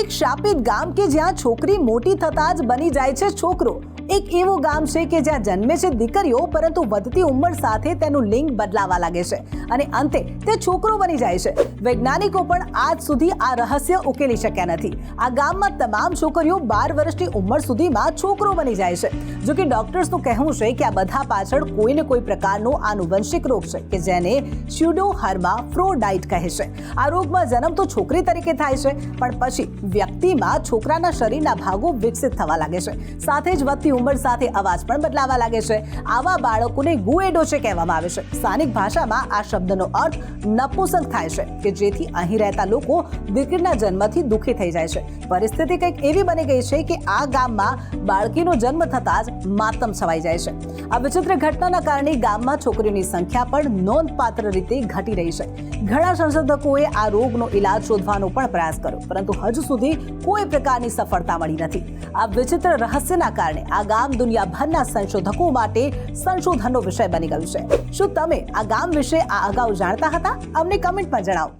એક શાપિત ગામ કે જ્યાં છોકરી મોટી થતાં જ બની જાય છે છોકરો. એક એવું ગામ છે કે જ્યાં જન્મે છે દીકરીઓ, પરંતુ વધતી ઉંમર સાથે તેનું લિંગ બદલાવા લાગે છે અને અંતે તે છોકરો બની જાય છે. વૈજ્ઞાનિકો પણ આજ સુધી આ રહસ્ય ઉકેલી શક્યા નથી. આ ગામમાં તમામ છોકરીઓ બાર વર્ષની ઉંમર સુધીમાં છોકરો બની જાય છે. જો કે ડોક્ટર્સનું કહેવું છે કે આ બધા પાછળ કોઈને કોઈ પ્રકારનો આનુવંશિક રોગ છે, કે જેને સ્યુડોહર્મા ફ્રોડાઇટ કહે છે. આ રોગમાં જન્મ તો છોકરી તરીકે થાય છે, પણ પછી વ્યક્તિમાં છોકરાના શરીરના ભાગો વિકસિત થવા લાગે છે. સાથે જ વધતી ઉંમર સાથે અવાજ પણ બદલાવા લાગે છે. આવા બાળકોને ગુએડોચે કહેવામાં આવે છે. સ્થાનિક ભાષામાં આ શબ્દનો અર્થ નપુંસક થાય છે, કે જેથી અહીં રહેતા લોકો દીકરીના જન્મથી દુઃખી થઈ જાય છે. પરિસ્થિતિ કંઈક એવી બની ગઈ છે કે આ ગામમાં બાળકીનો જન્મ થતાં જ માતમ છવાઈ જાય છે. આ વિચિત્ર ઘટનાના કારણે ગામમાં છોકરીઓની સંખ્યા પણ નોંધપાત્ર રીતે ઘટી રહી છે. ઘણા સંશોધકોએ આ રોગનો ઇલાજ શોધવાનો પણ પ્રયાસ કર્યો, પરંતુ હજુ સુધી કોઈ પ્રકારની સફળતા મળી નથી. આ વિચિત્ર રહસ્યના કારણે આ ગામ દુનિયાભરના સંશોધકો માટે સંશોધનનો વિષય બની ગયું છે. શું તમે આ ગામ વિશે આ અગાઉ જાણતા હતા? અમને કમેન્ટમાં જણાવો.